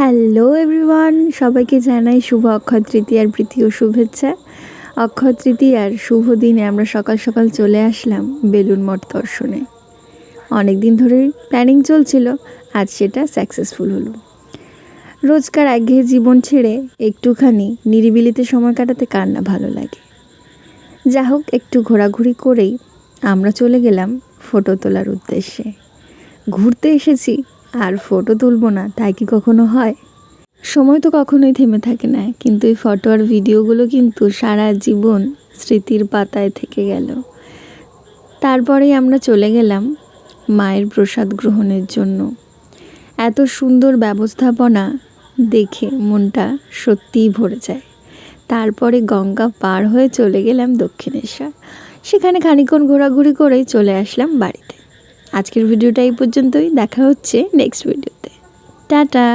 Hello everyone, সবাইকে জানাই শুভ অক্ষয় তৃতীয়ার প্রীতি ও শুভেচ্ছা। অক্ষয় তৃতীয়ার শুভ দিনে আমরা সকাল সকাল চলে আসলাম বেলুন মঠ দর্শনে। অনেক দিন ধরেই প্ল্যানিং চলছিল, আজ সেটা সাকসেসফুল হলো। রোজকার একঘেয়ে জীবন ছেড়ে একটুখানি নিরিবিলিতে সময় কাটাতে কার না ভালো লাগে। যা হোক, একটু ঘোরাঘুরি করেই আমরা চলে গেলাম ফটো তোলার উদ্দেশ্যে। ঘুরতে এসেছি আর ফটো তুলবো না, তাই কি কখনো হয়? সময় তো কখনোই থেমে থাকে না, কিন্তু এই ফটো আর ভিডিওগুলো কিন্তু সারা জীবন স্মৃতির পাতায় থেকে গেল। তারপরেই আমরা চলে গেলাম মায়ের প্রসাদ গ্রহণের জন্য। এত সুন্দর ব্যবস্থাপনা দেখে মনটা সত্যিই ভরে যায়। তারপরে গঙ্গা পার হয়ে চলে গেলাম দক্ষিণেশ্বর। সেখানে খানিক্ষণ ঘোরাঘুরি করেই চলে আসলাম বাড়িতে। আজকের ভিডিওটা এই পর্যন্তই। দেখা হচ্ছে নেক্সট ভিডিওতে টাটা!